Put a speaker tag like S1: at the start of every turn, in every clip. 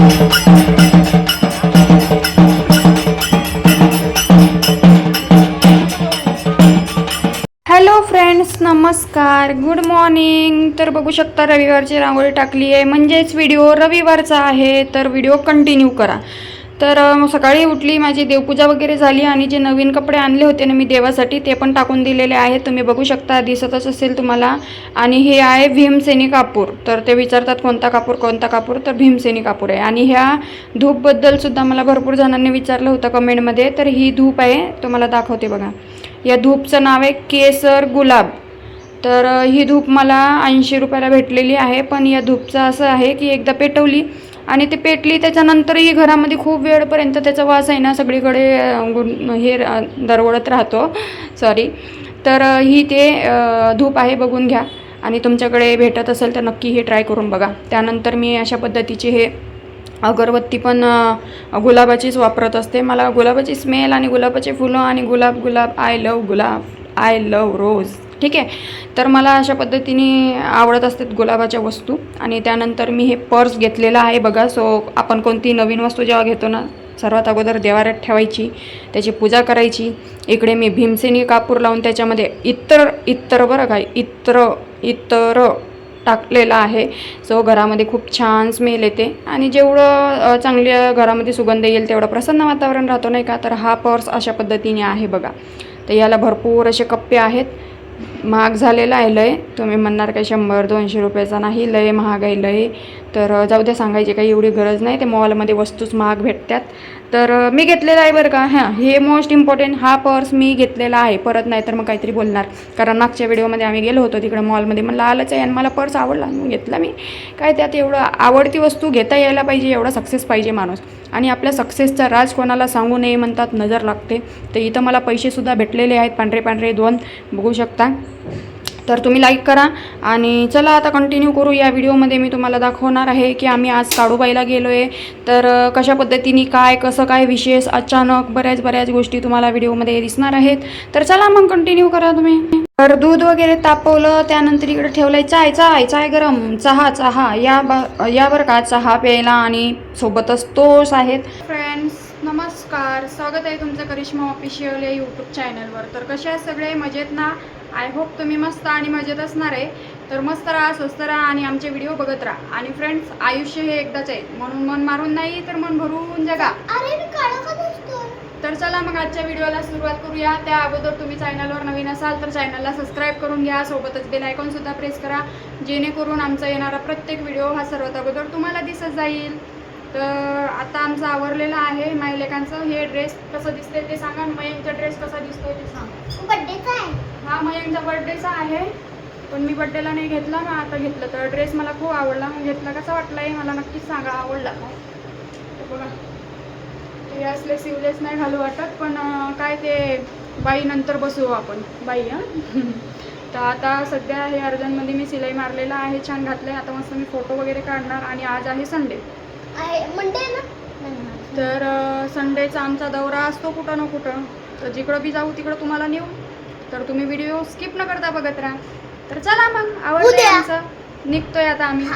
S1: Hello friends नमस्कार. Good morning. तर बघू शकता रविवारची रांगोळी टाकली आहे म्हणजेच व्हिडिओ रविवारचा आहे तर व्हिडिओ कंटिन्यू करा. तर सकाळी उठली माझी देवपूजा वगैरे झाली आणि जे नवीन कपडे आणले होते ना मी देवासाठी ते पण टाकून दिलेले आहेत. तुम्ही बघू शकता दिसतच असेल तुम्हाला. आणि हे आहे भीमसेनी कापूर. तर ते विचारतात कोणता कापूर कोणता कापूर? तर भीमसेनी कापूर आहे. आणि ह्या धूपबद्दलसुद्धा मला भरपूर जणांनी विचारलं होतं कमेंटमध्ये. तर ही धूप आहे तुम्हाला दाखवते बघा. या धूपचं नाव आहे केसर गुलाब. तर ही धूप मला ऐंशी रुपयाला भेटलेली आहे. पण या धूपचं असं आहे की एकदा पेटवली आणि ते पेटली त्याच्यानंतरही घरामध्ये खूप वेळपर्यंत त्याचा वास आहे ना सगळीकडे गुण हे दरवळत राहतो. सॉरी तर ही ते धूप आहे बघून घ्या. आणि तुमच्याकडे भेटत असेल तर नक्की हे ट्राय करून बघा. त्यानंतर मी अशा पद्धतीचे हे अगरबत्ती पण गुलाबाचीच वापरत असते. मला गुलाबाची स्मेल आणि गुलाबाचे फुलं आणि गुलाब गुलाब आय लव गुलाब आय लव रोज ठीक आहे? तर मला अशा पद्धतीने आवडत असतात गुलाबाच्या वस्तू आणि त्यानंतर मी हे पर्स घेतलेलं आहे बघा. सो आपण कोणती नवीन वस्तू जेव्हा घेतो ना सर्वात अगोदर देवाऱ्यात ठेवायची त्याची पूजा करायची. इकडे मी भीमसेनी कापूर लावून त्याच्यामध्ये इतर इतर बरं काय इत्र इतर टाकलेला आहे. सो घरामध्ये खूप छान स्मेल येते आणि जेवढं चांगल्या घरामध्ये सुगंध येईल तेवढं प्रसन्न वातावरण राहतो नाही का? तर हा पर्स अशा पद्धतीने आहे बघा. तर याला भरपूर असे कप्पे आहेत. महाग झालेला आहे लय. तुम्ही म्हणणार काही शंभर दोनशे रुपयाचा नाही लय महाग आहे लय. तर जाऊ द्या सांगायची काही एवढी गरज नाही. ते मॉलमध्ये वस्तूच महाग भेटतात. तर मी घेतलेला आहे बरं का. हां हे मोस्ट इम्पॉर्टंट हा पर्स मी घेतलेला आहे. परत नाही तर मग काहीतरी बोलणार. कारण मागच्या व्हिडिओमध्ये आम्ही गेलो होतो तिकडे मॉलमध्ये मला आलंच आहे आणि मला पर्स आवडला. मग घेतला मी. काय त्यात एवढं आवडती वस्तू घेता यायला पाहिजे एवढा सक्सेस पाहिजे माणूस. आणि आपल्या सक्सेसचा राज कोणाला सांगू नये म्हणतात नजर लागते. तर इथं मला पैसेसुद्धा भेटलेले आहेत. पांढरे पांढरे दोन बघू शकता. तर तुम्ही लाईक करा. आणि चला आता कंटिन्यू करू. या व्हिडिओमध्ये मी तुम्हाला दाखवणार आहे की आम्ही आज काळूबाईला गेलो आहे तर कशा पद्धतीने काय कसं काय विशेष अचानक बऱ्याच बऱ्याच गोष्टी तुम्हाला व्हिडिओमध्ये दिसणार आहेत. तर चला मग कंटिन्यू करा तुम्ही. तर दूध वगैरे तापवलं त्यानंतर इकडे ठेवलंय चाय चाय चाय गरम. चहा चहा. या ब यावर का चहा प्यायला आणि सोबतच तोस आहेत. फ्रेंड्स नमस्कार. स्वागत आहे तुमचं करिश्मा ऑफिशियल या यूट्यूब चॅनलवर तर कसे आहेत सगळे? मजेत ना? आय होप तुम्ही मस्त आणि मजेत असणार आहे. तर मस्त राहा स्वस्त राहा आणि आमचे व्हिडिओ बघत राहा. आणि फ्रेंड्स आयुष्य हे एकदाच आहे. म्हणून मन मारून नाही तर मन भरून जगा.
S2: अरे
S1: तर चला मग आजच्या व्हिडिओला सुरुवात करूया. त्या अगोदर तुम्ही चॅनलवर नवीन असाल तर चॅनलला सबस्क्राईब करून घ्या. सोबतच बेल आयकॉन सुद्धा प्रेस करा. जेणेकरून आमचा येणारा प्रत्येक व्हिडिओ हा सर्वात अगोदर तुम्हाला दिसत जाईल. तर आता आमचं आवरलेलं आहे मायलेकांचं. हे ड्रेस कसं दिसतंय ते सांगा. आणि मयंकचा ड्रेस कसा दिसतोय ते सांगा.
S2: बड्डेचा आहे?
S1: हा मयंकचा बर्थडेचा आहे. पण मी बड्डेला नाही घेतला ना आता घेतलं. तर ड्रेस मला खूप आवडला. मग घेतला कसा वाटला आहे मला नक्कीच सांगा. आवडला का? तर बघा. हे असले सिवलेस नाही घालू वाटत पण काय ते बाई नंतर बसू आपण. बाई हां? तर आता सध्या हे अर्जंटमध्ये मी सिलाई मारलेला आहे. छान घातलं आहे आता मस्त मी फोटो वगैरे काढणार. आणि आज आहे संडे
S2: आहे. मंडे ना.
S1: तर संडेचा आमचा दौरा असतो कुठं ना कुठं. तर जिकडं बी जाऊ तिकडं तुम्हाला नेऊ. तर तुम्ही व्हिडिओ स्किप न करता बघत राहा. तर चला मग आवडतंय
S2: उद्या.
S1: आमचं. निघतोय आता आम्ही.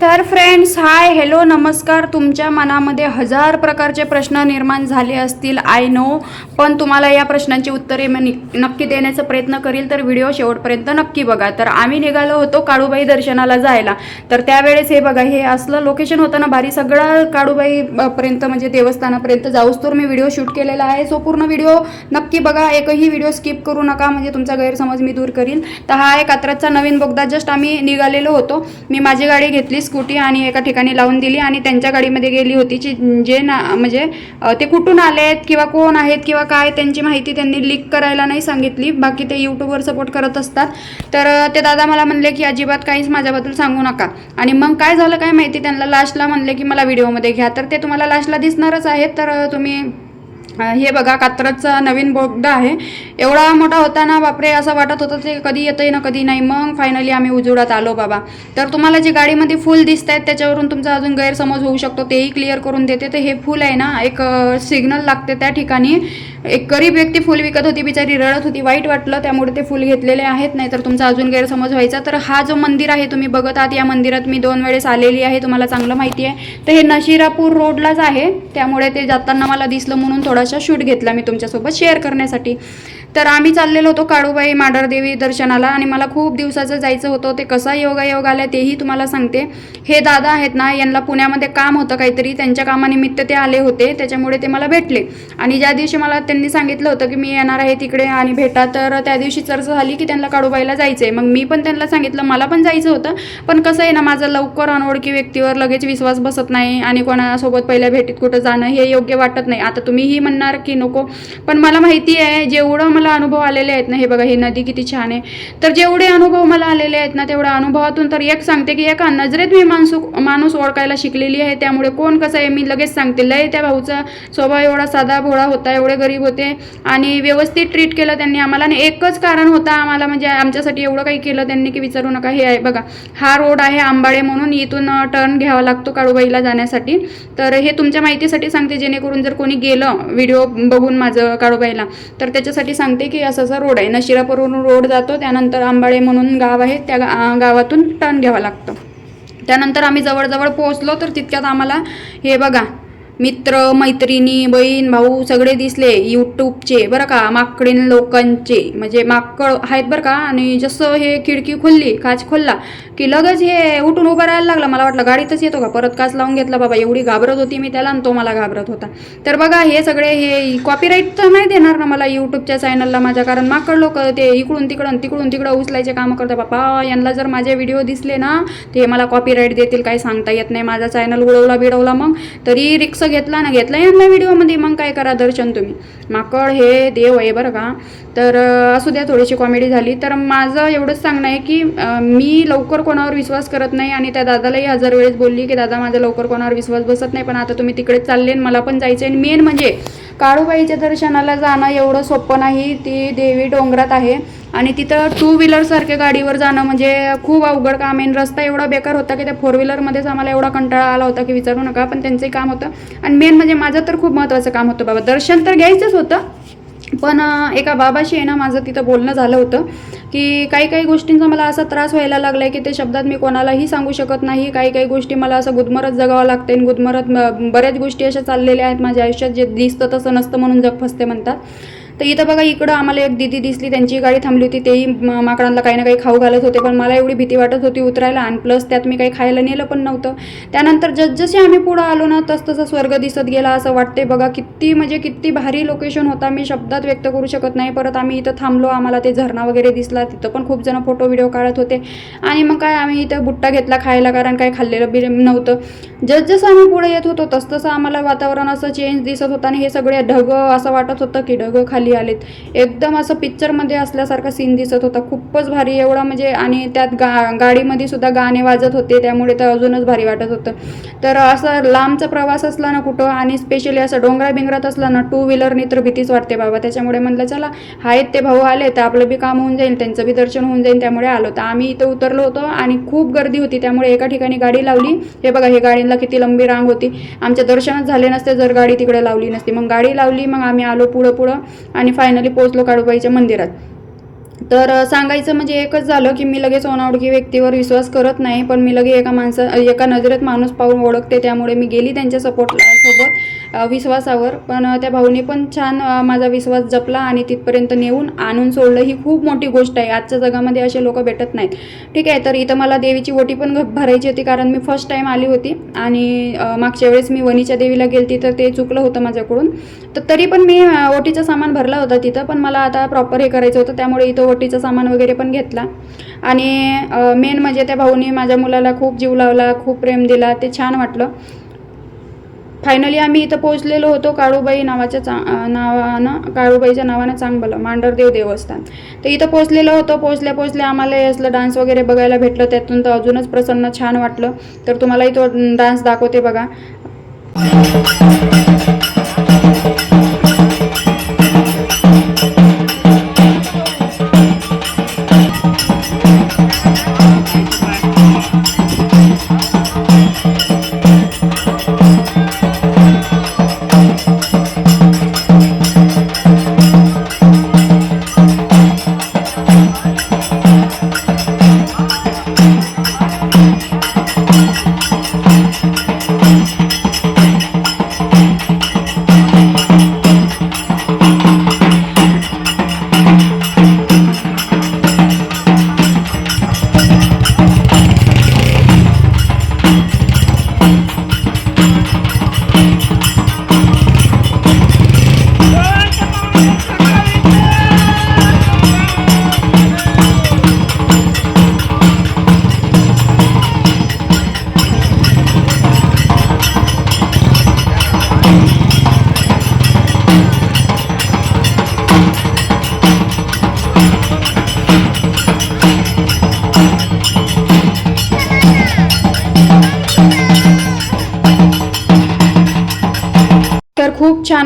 S1: तर फ्रेंड्स हाय हॅलो नमस्कार. तुमच्या मनामध्ये हजार प्रकारचे प्रश्न निर्माण झाले असतील आय नो पण तुम्हाला या प्रश्नांची उत्तरे मी नि- नक्की देण्याचा प्रयत्न करील तर व्हिडिओ शेवटपर्यंत नक्की बघा. तर आम्ही निघालो होतो काळूबाई दर्शनाला जायला. तर त्यावेळेस हे बघा हे असलं लोकेशन होतं ना भारी सगळं काळूबाईपर्यंत म्हणजे देवस्थानापर्यंत जाऊस तर मी व्हिडिओ शूट केलेला आहे. सो पूर्ण व्हिडिओ नक्की बघा. एकही व्हिडिओ स्किप करू नका म्हणजे तुमचा गैरसमज मी दूर करीन. तर हा एक कात्रजचा नवीन बोगदा जस्ट आम्ही निघालेलो होतो. मी माझी गाडी घेतली. स्कूटी आणि एका ठिकाणी लावून दिली आणि त्यांच्या गाडीमध्ये गेली होती. जी जे ना म्हणजे ते कुठून आलेत किंवा कोण आहेत किंवा काय त्यांची माहिती त्यांनी लीक करायला नाही सांगितली. बाकी ते यूट्यूबवर सपोर्ट करत असतात. तर ते दादा मला म्हणले की अजिबात काहीच माझ्याबद्दल सांगू नका. आणि मग काय झालं काय माहिती? त्यांना लास्टला म्हणले की मला व्हिडिओमध्ये घ्या. तर ते तुम्हाला लास्टला दिसणारच आहेत. तर तुम्ही हे बघा कात्रजचा नवीन बोगदा आहे. एवढा मोठा होता ना बापरे असं वाटत होतं ते कधी येतंय ना कधी नाही. मग फायनली आम्ही उजुडात आलो बाबा. तर तुम्हाला जे गाडीमध्ये फुल दिसत आहेत त्याच्यावरून तुमचा अजून गैरसमज होऊ शकतो तेही क्लिअर करून देते. तर हे फुल आहे ना एक सिग्नल लागते त्या ठिकाणी. एक गरीब व्यक्ती फुल विकत होती बिचारी रडत होती वाईट वाटलं. त्यामुळे ते फुल घेतलेले आहेत नाही तर तुमचा अजून गैरसमज व्हायचा. तर हा जो मंदिर आहे तुम्ही बघत आहात या मंदिरात मी दोन वेळेस आलेली आहे तुम्हाला चांगलं माहिती आहे. तर हे नशिरापूर रोडलाच आहे. त्यामुळे ते जाताना मला दिसलं म्हणून थोडासा शूट घेतला मी तुमच्यासोबत शेअर करण्यासाठी. तर आम्ही चाललेलो होतो काळूबाई माडरदेवी दर्शनाला आणि मला खूप दिवसाचं जायचं होतं. ते कसा योगायोग आला तेही तुम्हाला सांगते. हे दादा आहेत ना यांना पुण्यामध्ये काम होतं काहीतरी. त्यांच्या कामानिमित्त ते आले होते. त्याच्यामुळे ते मला भेटले. आणि ज्या दिवशी मला त्यांनी सांगितलं होतं की मी येणार आहे तिकडे आणि भेटा तर त्या दिवशी चर्चा झाली की त्यांना काळूबाईला जायचं आहे मग मी पण त्यांना सांगितलं मला पण जायचं होतं. पण कसं आहे ना माझं लवकर अनोळखी व्यक्तीवर लगेच विश्वास बसत नाही आणि कोणासोबत पहिल्या भेटीत कुठं जाणं हे योग्य वाटत नाही. आता तुम्हीही म्हणणार की नको. पण मला माहिती आहे जेवढं मला अनुभव आलेले आहेत ना हे बघा ही नदी किती छान आहे. तर जेवढे अनुभव मला आलेले आहेत ना तेवढ्या अनुभवातून तर एक सांगते की एका नजरेत मी माणसू माणूस ओळखायला शिकलेली आहे. त्यामुळे कोण कसं आहे मी लगेच सांगते. लय त्या भाऊचा स्वभाव एवढा साधा भोळा होता एवढे गरीब होते. आणि व्यवस्थित ट्रीट केलं त्यांनी आम्हाला. आणि एकच कारण होतं आम्हाला म्हणजे आमच्यासाठी एवढं काही केलं त्यांनी की विचारू नका. हे आहे बघा हा रोड आहे आंबाडे म्हणून. इथून टर्न घ्यावा लागतो काळूबाईला जाण्यासाठी. तर हे तुमच्या माहितीसाठी सांगते जेणेकरून जर कोणी गेलं व्हिडिओ बघून माझं काळूबाईला. तर त्याच्यासाठी सांगते की असं असा रोड आहे. नशिरापूरवरून रोड जातो त्यानंतर आंबाळे म्हणून गाव आहे त्या गा- गावातून टर्न घ्यावा लागतं. त्यानंतर आम्ही जवळजवळ पोहोचलो तर तितक्यात आम्हाला हे बघा मित्र मैत्रिणी बहीण भाऊ सगळे दिसले यूट्यूबचे बरं का? माकडीन लोकांचे. म्हणजे माकड आहेत बरं का? आणि जसं हे खिडकी खोलली काच खोलला की लगेच हे उठून उभं राहायला लागला. मला वाटलं गाडीतच येतो का? परत काच लावून घेतला बाबा एवढी घाबरत होती मी त्याला आणि तो मला घाबरत होता. तर बघा हे सगळे हे कॉपीराईट तर नाही देणार ना मला यूट्यूबच्या चॅनलला माझ्या कारण माकड लोक ते इकडून तिकडून तिकडून तिकडं उचलायचे कामं करतात. बापा यांना जर माझे व्हिडिओ दिसले ना ते मला कॉपीराईट देतील काही सांगता येत नाही. माझा चॅनल उडवला बिडवला मग तरी रिक्स घेतला ना घेतला यांना व्हिडिओमध्ये मग काय करा दर्शन तुम्ही? माकड हे देव आहे बरं का. तर असू द्या थोडीशी कॉमेडी झाली. तर माझं एवढंच सांगणं आहे की मी लवकर कोणावर विश्वास करत नाही आणि त्या दादालाही हजार वेळेस बोलली की दादा माझा लवकर कोणावर विश्वास बसत नाही पण आता तुम्ही तिकडे चालले मला पण जायचं आहे आणि मेन म्हणजे काळूबाईच्या दर्शनाला जाणं एवढं सोपं नाही. ती देवी डोंगरात आहे. आणि तिथं टू व्हीलरसारख्या गाडीवर जाणं म्हणजे खूप अवघड काम आहे. रस्ता एवढा बेकार होता की त्या फोर व्हीलरमध्येच आम्हाला एवढा कंटाळा आला होता की विचारू नका पण त्यांचंही काम होतं. आणि मेन म्हणजे माझं तर खूप महत्त्वाचं काम होतं बाबा. दर्शन तर घ्यायचंच होतं पण एका बाबाशी आहे ना माझं तिथं बोलणं झालं होतं की काही काही गोष्टींचा मला असा त्रास व्हायला लागला आहे की ते शब्दात मी कोणालाही सांगू शकत नाही. काही काही गोष्टी मला असं गुदमरत जगावं लागते आणि गुदमरत बऱ्याच गोष्टी अशा चाललेल्या आहेत माझ्या आयुष्यात जे दिसतं तसं नसतं म्हणून जग फसते म्हणतात. तर इथं बघा इकडं आम्हाला एक दिदी दिसली. त्यांची गाडी थांबली होती. तेही माकडांना काही ना काही खाऊ घालत होते. पण मला एवढी भीती वाटत होती उतरायला. आणि प्लस त्यात मी काही खायला नेलं पण नव्हतं. त्यानंतर जसजसे आम्ही पुढं आलो ना तसतसं स्वर्ग दिसत गेला. असं वाटते बघा किती म्हणजे किती भारी लोकेशन होता. मी शब्दात व्यक्त करू शकत नाही. परत आम्ही इथं थांबलो. आम्हाला ते झरणा वगैरे दिसला. तिथं पण खूप जण फोटो व्हिडिओ काढत होते. आणि मग काय आम्ही इथं बुट्टा घेतला खायला. कारण काय खाल्लेलं बी नव्हतं. जसजसं आम्ही पुढे येत होतो तसतसं आम्हाला वातावरण असं चेंज दिसत होतं. आणि हे सगळे ढग असं वाटत होतं की ढग खाली आलेत. एकदम असं पिक्चरमध्ये असल्यासारखा सीन दिसत होता. खूपच भारी. एवढा म्हणजे आणि त्यात गा गाडीमध्ये सुद्धा गाणे वाजत होते. त्यामुळे तर अजूनच भारी वाटत होतं. तर असं लांबचा प्रवास असला ना कुठं आणि स्पेशली असं डोंगरा बिंगरात असला ना टू व्हीलरनी तर भीतीच वाटते बाबा. त्याच्यामुळे म्हणलं चला आहेत ते भाऊ आले तर आपलं बी काम होऊन जाईल त्यांचं बी दर्शन होऊन जाईल. त्यामुळे आलो. तर आम्ही इथं उतरलो होतो आणि खूप गर्दी होती. त्यामुळे एका ठिकाणी गाडी लावली. हे बघा हे गाडीला किती लंबी रांग होती. आमच्या दर्शनच झाले नसते जर गाडी तिकडे लावली नसती. मग गाडी लावली मग आम्ही आलो पुढं पुढं आणि फायनली पोचलो काळूबाईच्या मंदिरात. तर सांगायचं म्हणजे एकच झालं की मी लगेच अनावडकी व्यक्तीवर विश्वास करत नाही पण मी लगे एका माणसा एका नजरेत माणूस पाहून ओळखते त्यामुळे मी गेली त्यांच्या सपोर्ट सोबत विश्वासावर. पण त्या भाऊनी पण छान माझा विश्वास जपला आणि तिथपर्यंत नेऊन आणून सोडलं. ही खूप मोठी गोष्ट आहे. आजच्या जगामध्ये असे लोक भेटत नाहीत. ठीक आहे तर इथं मला देवीची ओटी पण भरायची होती कारण मी फर्स्ट टाईम आली होती. आणि मागच्या वेळेस मी वणीच्या देवीला गेलती तर ते चुकलं होतं माझ्याकडून. तर तरी पण मी ओटीचं सामान भरला होता तिथं पण मला आता प्रॉपर हे करायचं होतं. त्यामुळे इथं ओटीचं सामान वगैरे पण घेतला. आणि मेन म्हणजे त्या भाऊनी माझ्या मुलाला खूप जीव लावला खूप प्रेम दिला ते छान वाटलं. फायनली आम्ही इथं पोहोचलेलो होतो काळूबाई नावाच्या चा नावानं काळूबाईच्या नावानं चांगलं मांडरदेव देवस्थान. तर इथं पोहोचलेलो होतो पोहोचल्या पोहोचल्या आम्हाला असलं डान्स वगैरे बघायला भेटलं त्यातून तर अजूनच प्रसन्न छान वाटलं. तर तुम्हालाही तो डान्स दाखवते बघा.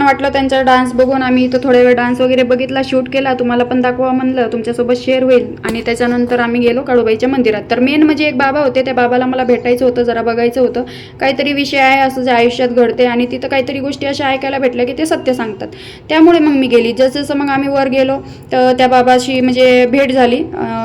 S1: छान वाटलं त्यांचा डान्स बघून. आम्ही इथं थोड्या वेळ डान्स वगैरे बघितला शूट केला. तुम्हाला पण दाखवा म्हणलं. तुमच्यासोबत शेअर होईल. आणि त्याच्यानंतर आम्ही गेलो काळूबाईच्या मंदिरात. तर मेन म्हणजे एक बाबा होते. त्या बाबाला मला भेटायचं होतं जरा बघायचं होतं. काहीतरी विषय आहे असं जे आयुष्यात घडते आणि तिथं काहीतरी गोष्टी अशा ऐकायला भेटल्या की ते सत्य सांगतात. त्यामुळे मग मी गेली. जसजसं मग आम्ही वर गेलो तर त्या बाबाशी म्हणजे भेट झाली.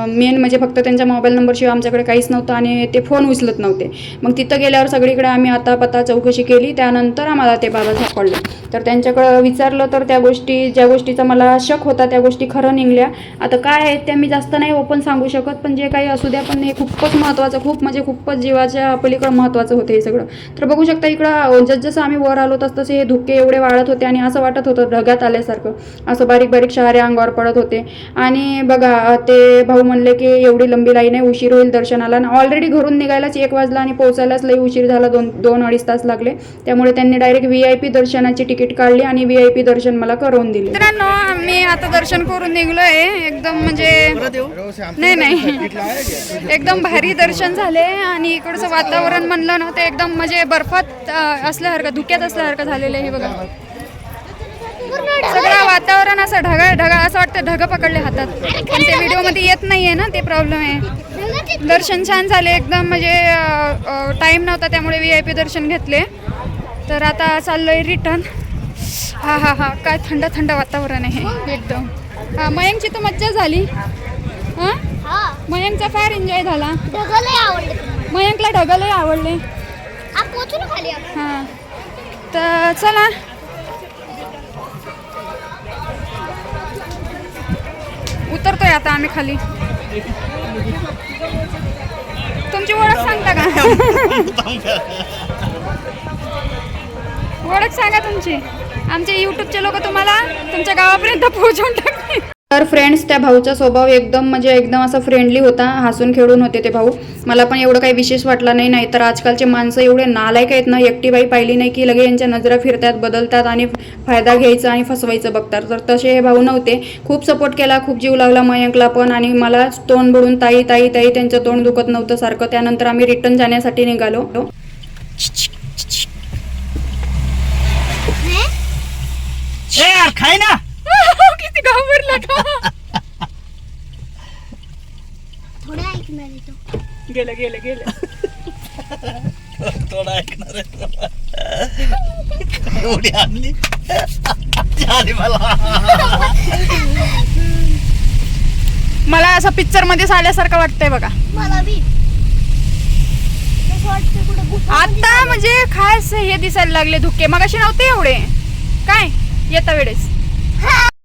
S1: मेन म्हणजे फक्त त्यांच्या मोबाईल नंबरशिवाय आमच्याकडे काहीच नव्हतं आणि ते फोन उचलत नव्हते. मग तिथं गेल्यावर सगळीकडे आम्ही आता पता चौकशी केली. त्यानंतर आम्हाला ते बाबा सापडले. तर त्यांच्या त्याच्याकडं विचारलं तर त्या गोष्टी ज्या गोष्टीचा मला शक होता त्या गोष्टी खरं निघल्या. आता काय आहेत त्या मी जास्त नाही ओपन सांगू शकत पण जे काही असू द्या पण हे खूपच महत्त्वाचं खूप म्हणजे खूपच जीवाच्या पलीकडं महत्त्वाचं होतं हे सगळं. तर बघू शकता इकडं जसजसं आम्ही वर आलो तस तसे हे धुके एवढे वाढत होते आणि असं वाटत होतं ढगात आल्यासारखं. असं बारीक बारीक शहारे अंगावर पडत होते. आणि बघा ते भाऊ म्हणले की एवढी लंबी लाईन आहे उशीर होईल दर्शनाला. आणि ऑलरेडी घरून निघायलाच एक वाजला आणि पोहोचायलाच लई उशीर झाला दोन दोन अडीच तास लागले. त्यामुळे त्यांनी डायरेक्ट व्ही आय पी दर्शनाची तिकीट काढली. आणि व्ही आय पी दर्शन मला करून दिले. मित्रांनो आम्ही आता दर्शन करून निघलोय. एकदम म्हणजे नाही नाही. एकदम भारी दर्शन झाले आणि इकडचं वातावरण म्हणलं ना ते एकदम म्हणजे बर्फात असल्यासारखं धुक्यात असल्यासारखं झालेलं आहे हे बघा. सगळं वातावरण असं ढगाळ ढगाळ असं वाटतं ढग पकडले हातात. पण ते व्हिडिओमध्ये येत नाही आहे ना ते प्रॉब्लेम आहे. दर्शन छान झाले एकदम म्हणजे टाईम नव्हता त्यामुळे व्ही आय पी दर्शन घेतले. तर आता चाललोय रिटर्न हा हा हा. काय थंड थंड वातावरण आहे. एकदम. हा मयंकची तर मज्जा झाली. हां?
S2: हा.
S1: मयंकचा फार एन्जॉय झाला.
S2: ढगाला आवडले.
S1: मयंकला ढगालही आवडले.
S2: आप पोचू ना खाली आपण.
S1: हां. तर चला. उतरतोय आता आम्ही खाली. तुमची ओळख सांगता का? ओळख सांगा तुमची. आमचे युट्यूबचे लोक तुम्हाला तुमच्या गावापर्यंत पोहोचवून टाकतील. तर फ्रेंड्स त्या भाऊचा स्वभाव एकदम म्हणजे एकदम असा फ्रेंडली होता हसून खेळून होते ते भाऊ. मला पण एवढं काही विशेष वाटलं नाही नाही तर आजकालचे माणसं एवढे नालायक आहेत ना एकटी बाई पाहिली नाही की लगे यांच्या नजरा फिरतात बदलतात आणि फायदा घ्यायचा आणि फसवायचं बघतात. तर तसे हे भाऊ नव्हते खूप सपोर्ट केला खूप जीव लावला मयंकला पण आणि मला तोंड बुडून ताई ताई ताई त्यांचं तोंड दुखत नव्हतं सारखं. त्यानंतर आम्ही रिटर्न जाण्यासाठी निघालो.
S3: ए यार खाय ना.
S1: किती घाबरला का
S2: थोडं ऐकणार आहे तो.
S1: गेलं गेलं गेलं.
S3: थोडा ऐकणार आहे. एवढी आणली. झाली मला.
S1: मला असं पिक्चरमध्ये आल्यासारखं वाटतंय बघा.
S2: मला बी. असं वाटतं कुठं गुफा
S1: आता म्हणजे खास हे दिसायला लागले धुके. मग असे नव्हते एवढे. काय? येता वेळेस.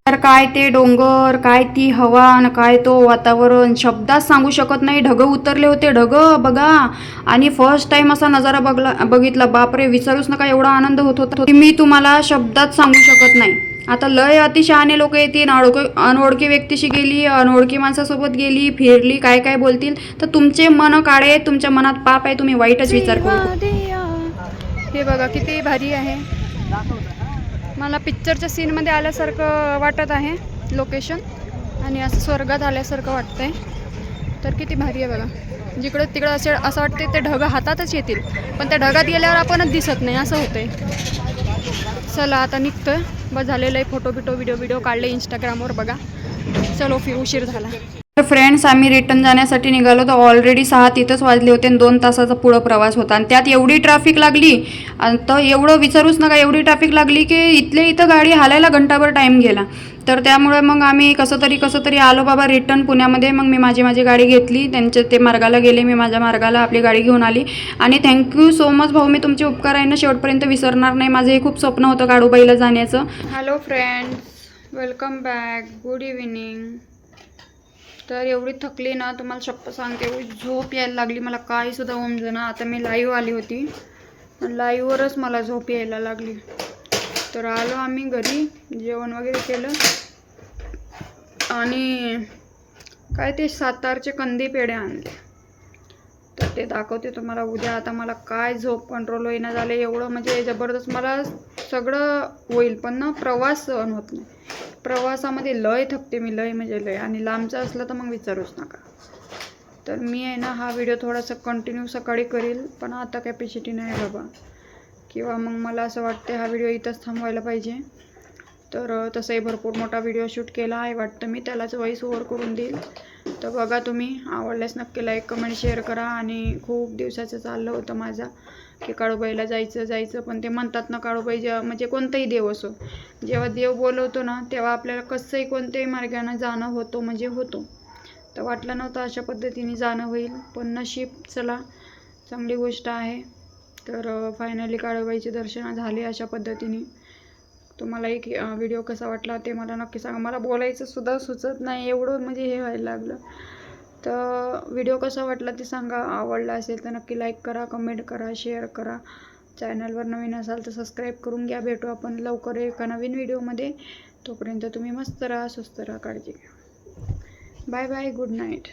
S1: तर काय ते डोंगर काय ती हवा आणि काय तो वातावरण शब्दात सांगू शकत नाही. ढग उतरले होते ढग बघा. आणि फर्स्ट टाइम असा नजारा बघला बघितला. बापरे विचारूच नका एवढा आनंद होत होता. की मी तुम्हाला शब्दात सांगू शकत नाही. आता लय अतिशहाणे लोक येतील. अनोळखी अनोळखी व्यक्तीशी गेली अनोळखी माणसासोबत गेली फिरली काय काय बोलतील. तर तुमचे मन काळे तुमच्या मनात पाप आहे तुम्ही वाईटच विचार करू. हे बघा किती भारी आहे. मला पिक्चरच्या सीनमध्ये आल्यासारखं वाटत आहे लोकेशन आणि असं स्वर्गात आल्यासारखं वाटतंय. तर किती भारी आहे बघा. जिकडं तिकडं असे असं वाटते ते ढग हातातच येतील. पण त्या ढगात गेल्यावर आपणच दिसत नाही असं होतंय. चला आता निघतं बस झालेलं आहे फोटो बिटो व्हिडिओ व्हिडिओ काढले इंस्टाग्रामवर बघा. चलो फि उशीर झाला. तर फ्रेंड्स आम्ही रिटर्न जाण्यासाठी निघालो. तर ऑलरेडी सहा तिथंच वाजले होते आणि दोन तासाचा पुढं प्रवास होता. आणि त्यात एवढी ट्रॅफिक लागली आणि तर एवढं विचारूच नका एवढी ट्रॅफिक लागली की इथल्या इथं गाडी हालायला घंटाभर टाईम गेला. तर त्यामुळे मग आम्ही कसं तरी कसं तरी आलो बाबा रिटर्न पुण्यामध्ये. मग मी माझी माझी गाडी घेतली. त्यांच्या ते मार्गाला गेले. मी माझ्या मार्गाला आपली गाडी घेऊन आली. आणि थँक्यू सो मच भाऊ मी तुमचे उपकार आहे ना शेवटपर्यंत विसरणार नाही. माझं हे खूप स्वप्न होतं गाडूबाईला जाण्याचं. Hello friends welcome back good evening तर एवढी थकली ना तुम्हाला शप्प सांगते एवढी झोप यायला लागली मला काहीसुद्धा सुद्धा ना आता मी लाईव्ह आली होती. लाईव्हवरच मला झोप यायला लागली. तर आलो आम्ही घरी जेवण वगैरे केलं. आणि काय ते सातारचे कंदी पेढे आणले. तर ते दाखवते तुम्हाला उद्या. आता मला काय झोप कंट्रोल होईना झाले एवढं म्हणजे जबरदस्त मला सगळं होईल पण ना प्रवास सहन होत नाही. प्रवासामध्ये लय थकते मी लय म्हणजे लय. आणि लांबचं असलं तर मग विचारूच नका. तर मी आहे ना हा व्हिडिओ थोडासा कंटिन्यू सकाळी करील पण आता कॅपॅसिटी नाही बाबा. किंवा मग मला असं वाटते हा व्हिडिओ इथंच थांबवायला पाहिजे. तर तसंही भरपूर मोठा व्हिडिओ शूट केला आहे वाटतं मी त्यालाच वॉईस ओव्हर करून देईल. तर बघा तुम्ही आवडल्यास नक्की लाईक कमेंट शेअर करा. आणि खूप दिवसाचं चाललं होतं माझा. की काळूबाईला जायचं जायचं. पण ते म्हणतात ना काळूबाई जेव्हा म्हणजे कोणताही देव असो जेव्हा देव बोलवतो ना तेव्हा आपल्याला कसंही कोणत्याही मार्गानं जाणं होतो म्हणजे होतो. तर वाटलं नव्हतं अशा पद्धतीने जाणं होईल पण नशीब चला चांगली गोष्ट आहे. तर फायनली काळूबाईचे दर्शन झाले अशा पद्धतीने. तुम्हाला एक व्हिडिओ कसा वाटला ते मला नक्की सांगा. मला बोलायचं सुद्धा सुचत नाही एवढं म्हणजे हे व्हायला लागलं. तर व्हिडिओ कसा वाटला ते सांगा. आवडला असेल तर नक्की लाईक करा कमेंट करा शेअर करा. चॅनलवर नवीन असाल तर सबस्क्राईब करून घ्या. भेटू आपण लवकर एका नवीन व्हिडिओमध्ये तोपर्यंत तुम्ही मस्त राहा स्वस्त राहा काळजी घ्या. Bye bye good night